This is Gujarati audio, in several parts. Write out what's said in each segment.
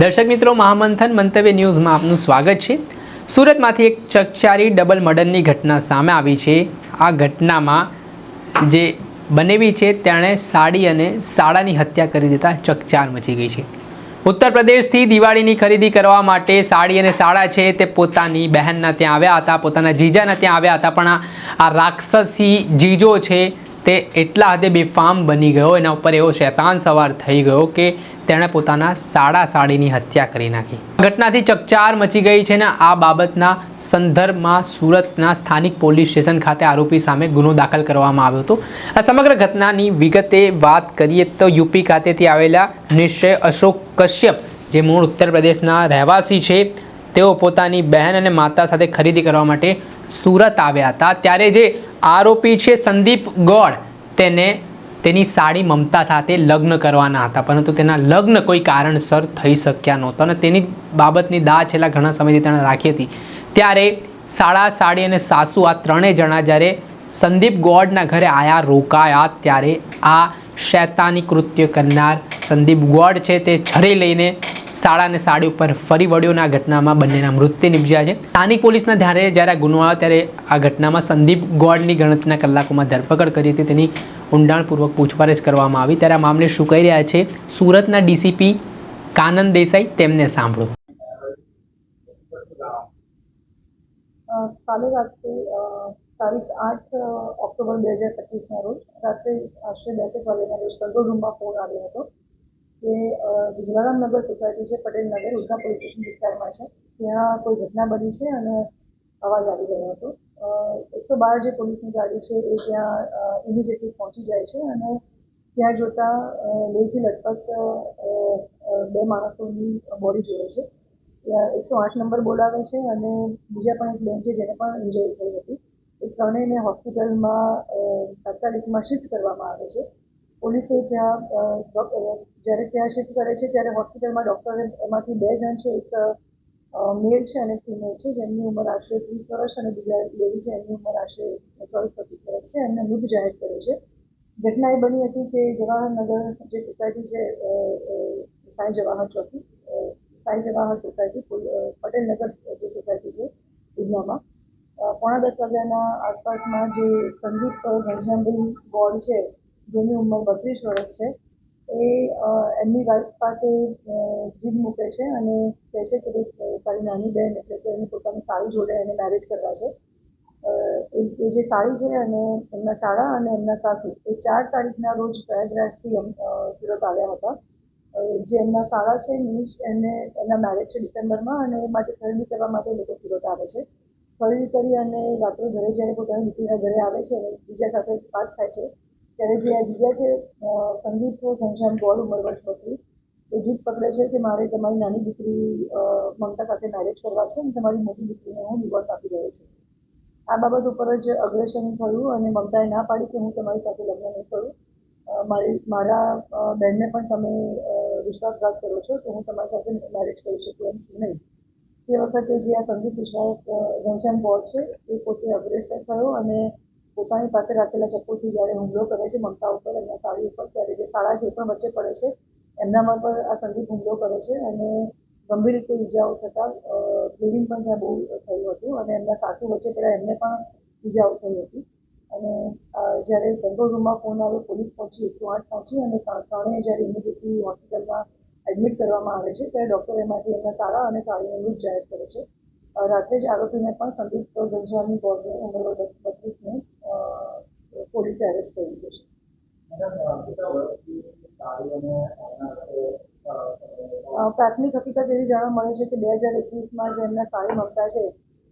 દર્શક મિત્રો, મહામંથન મંતવ્ય ન્યૂઝમાં આપનું સ્વાગત છે. સુરતમાંથી એક ચકચારી ડબલ મર્ડરની ઘટના સામે આવી છે. આ ઘટનામાં જે બનેવી છે, તેણે સાડી અને સાડાની હત્યા કરી દેતા ચકચાર મચી ગઈ છે. ઉત્તર પ્રદેશથી દિવાળીની ખરીદી કરવા માટે સાડી અને સાડા છે, તે પોતાની બહેનના ત્યાં આવ્યા હતા, પોતાના જીજાના ત્યાં આવ્યા હતા, પણ આ- રાક્ષસી જીજો છે, તે એટલા હદે બેફામ બની ગયો, એના ઉપર એવો શેતાન સવાર થઈ ગયો કે તેણે પોતાના સાડા સાડીની હત્યા કરી નાખી. ઘટનાથી ચકચાર મચી ગઈ છે ને આ બાબતના સંદર્ભમાં સુરતના સ્થાનિક પોલીસ સ્ટેશન ખાતે આરોપી સામે ગુનો દાખલ કરવામાં આવ્યો હતો. આ સમગ્ર ઘટનાની વિગતે વાત કરીએ તો યુપી ખાતેથી આવેલા નિશ્ચય અશોક કશ્યપ, જે મૂળ ઉત્તર પ્રદેશના રહેવાસી છે, તેઓ પોતાની બહેન અને માતા સાથે ખરીદી કરવા માટે સુરત આવ્યા હતા. ત્યારે જે આરોપી છે સંદીપ ગોળ, તેને તેની સાડી મમતા સાથે લગ્ન કરવાના હતા, પરંતુ તેના લગ્ન કોઈ કારણસર થઈ શક્યા નહોતા અને તેની બાબતની દા છેલ્લા ઘણા સમયથી તેણે રાખી હતી. ત્યારે સાડા સાડી અને સાસુ આ ત્રણેય જણા જ્યારે સંદીપ ગોડના ઘરે આયા, રોકાયા, ત્યારે આ શૈતાની કૃત્ય કરનાર સંદીપ ગોડ છે તે છરી લઈને શાળા અને સાડી ઉપર ફરી વળ્યોના ઘટનામાં બંનેના મૃત્યુ નિપજ્યા છે. સ્થાનિક પોલીસના ધ્યારે જ્યારે આ ગુનો આવ્યો, ત્યારે આ ઘટનામાં સંદીપ ગોડની ગણતરીના કલાકોમાં ધરપકડ કરી હતી. તેની ઊંડાણપૂર્વક પૂછપરછ કરવામાં આવી. ત્યારે આ મામલે શું કહી રહ્યા છે? સુરતના ડીસીપી કાનંદ દેસાઈ તેમને સાંભળો. કાલે રાત્રે તારીખ આઠ ઓક્ટોબર બે હજાર પચીસના રોજ રાત્રે આશરે બેસેક વાગ્યાના રોજ કંટ્રોલ રૂમમાં ફોન આવ્યો હતો કે જલારામ નગર સોસાયટી છે, પટેલ નગર, ઉધના પોલીસ સ્ટેશન વિસ્તારમાં છે. ત્યાં કોઈ ઘટના બની છે અને અવાજ આવી રહ્યો હતો. એકસો બાર જે પોલીસની ગાડી છે એ ત્યાં ઇમિડિયેટલી પહોંચી જાય છે અને ત્યાં જોતા લોહીથી અ, બે માણસોની બોડી જોડે છે. ત્યાં એકસો આઠ નંબર બોલાવે છે અને બીજા પણ એક બેન છે જેને પણ ઇન્જરી થઈ હતી. એ ત્રણેયને હોસ્પિટલમાં તાત્કાલિકમાં શિફ્ટ કરવામાં આવે છે. પોલીસે ત્યાં જ્યારે ત્યાં શિફ્ટ કરે છે ત્યારે હોસ્પિટલમાં ડૉક્ટરે એમાંથી બે જણ છે. એક મેલ છે અને ફિમેલ છે, જેમની ઉંમર આશરે ત્રીસ વર્ષ અને બીજા લેડી છે, એમની ઉંમર આશરે ચોવીસ પચીસ વર્ષ છે, એમને મૃત જાહેર કરે છે. ઘટના એ બની હતી કે જવાહરનગર જે સોસાયટી છે સાંઈ જવાહર ચોકી સાંઈ જવાહર સોસાયટી પટેલનગર જે સોસાયટી છે, ઉધનામાં. પોણા દસ વાગ્યાના આસપાસમાં જે સંદીપ ઘનશ્યામભાઈ ગોળ છે, જેની ઉંમર બત્રીસ વર્ષ છે એ એમની વાઈફ પાસે જીભ મૂકે છે અને કહે છે કે તારી નાની બહેન એટલે કે એની પોતાની સાળી જોડે એને મેરેજ કરવા છે. એ જે સાળી છે અને એમના સાળા અને એમના સાસુ, એ ચાર તારીખના રોજ પ્રયાગરાજથી સુરત આવ્યા હતા. જે એમના સાળા છે નિમિષ એને, એમના મેરેજ છે ડિસેમ્બરમાં અને એ માટે ખરીદી કરવા માટે લોકો સુરત આવે છે. ખરીદી કરી અને રાત્રે ઘરે જ્યારે પોતાની દીકરીના ઘરે આવે છે અને જીજા સાથે વાત થાય છે. ત્યારે જે આ બીજા છે સંદીપ ઘનશ્યામ ગોળ ઉંમર વર્ષ બત્રીસ, એ જીત પકડે છે કે મારે તમારી નાની દીકરી મમતા સાથે મેરેજ કરવા છે અને તમારી મોટી દીકરીને હું ડિવોર્સ આપી રહ્યો છું. આ બાબત ઉપર જ અગ્રેશન થયું અને મમતાએ ના પાડી કે હું તમારી સાથે લગ્ન નહીં કરું. મારી, મારા બહેનને પણ તમે વિશ્વાસઘાત કરો છો તો હું તમારી સાથે મેરેજ કરી શકું એમ છું નહીં. તે વખતે જે આ સંદીપ વિશ્વાસ ઘનશ્યામ ગોળ છે, એ પોતે અગ્રેસર થયો અને પોતાની પાસે રાખેલા ચપ્પુથી જ્યારે હુમલો કરે છે, મમતા ઉપર એમના સાડી ઉપર, ત્યારે જે શાળા છે પણ વચ્ચે પડે છે. એમનામાં પણ આ સંદીપ હુમલો કરે છે અને ગંભીર રીતે ઈજાઓ થતાં બ્લીડિંગ પણ ત્યાં બહુ થયું હતું અને એમના સાસુ વચ્ચે પહેલાં એમને પણ ઈજાઓ થઈ હતી. અને જ્યારે કંટ્રોલ રૂમમાં ફોન આવ્યો, પોલીસ પહોંચી એકસો આઠ પહોંચી અને ત્રણ- ત્રણેય જ્યારે ઇમિડિયેટલી હોસ્પિટલમાં એડમિટ કરવામાં આવે છે, ત્યારે ડૉક્ટર એમાંથી એમના સારા અને સારીને મૃત જાહેર કરે છે. રાત્રે જ આરોપીને પણ સંદીપ ગંજાની બોર્ડને ઉંમર બત્રીસને પોલીસે અરેસ્ટ કરી છે. પ્રાથમિક હકીકત એવી જાણવા મળે છે કે બે હજાર એકવીસમાં જે એમના સાળી મમતા છે,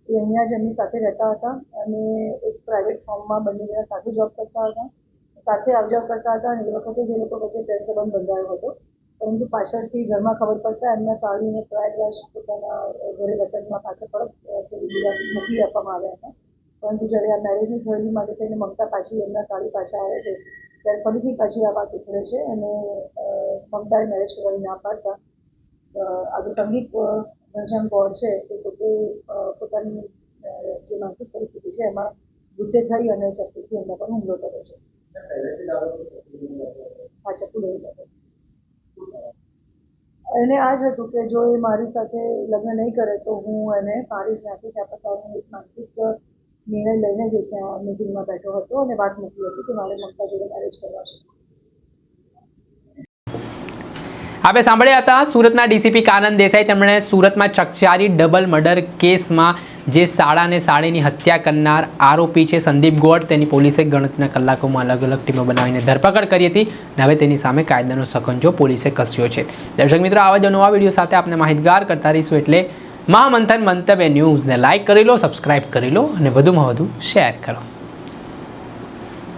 એ અહીંયા જ એમની સાથે રહેતા હતા અને એક પ્રાઇવેટ ફોર્મમાં બંને જણા સાથે જોબ કરતા હતા. સાથે આવજાવ કરતા હતા અને એ વખતે જે લોકો વચ્ચે પ્રેમ સંબંધ બંધાયો હતો. પરંતુ પાછળથી ઘરમાં ખબર પડતા એમના સાળીને પ્રયાગરાજ પોતાના ઘરે વતનમાં પાછા પરત મોકલી આપવામાં આવ્યા હતા. પરંતુ જ્યારે આ મેરેજની થયેલી માટે થઈને મમતા પાછી એમના સાડી પાછા આવે છે, ત્યારે ફરીથી પાછી આ વાત ઉતરે છે અને મમતાએ મેરેજ કરવાની ના પાડતા. આજે સંગીત ઘનશ્યામ ગોળ છે તે પોતે પોતાની જે માનસિક પરિસ્થિતિ છે એમાં ગુસ્સે થઈ અને ચપ્પુથી એમના પર હુમલો કરે છે. આ ચપ્પુ લઈ લે એને આ જ હતું કે જો એ મારી સાથે લગ્ન નહીં કરે તો હું એને જ નાખીશ. આ પ્રકારની એક માનસિક નિર્ણય લઈને જ ત્યાં મિટિંગમાં બેઠો હતો અને વાત મૂકી હતી કે મારે મમતા જોડે મેરેજ કરવા છે. આપણે સાંભળ્યા હતા, સુરતના ડીસીપી કાનંદ દેસાઈ તેમણે સુરતમાં ચકચારી ડબલ મર્ડર કેસમાં જે શાળાને સાડીની હત્યા કરનાર આરોપી છે સંદીપ ગોડ તેની પોલીસે ગણતરીના કલાકોમાં અલગ અલગ ટીમો બનાવીને ધરપકડ કરી હતી અને હવે તેની સામે કાયદાનો સખંજો પોલીસે કસ્યો છે. દર્શક મિત્રો, આવા જ નવા વીડિયો સાથે આપણે માહિતગાર કરતા રહીશું એટલે મહામંથન મંતવ્ય ન્યૂઝને લાઇક કરી લો સબસ્ક્રાઇબ કરી લો અને વધુમાં વધુ શેર કરો.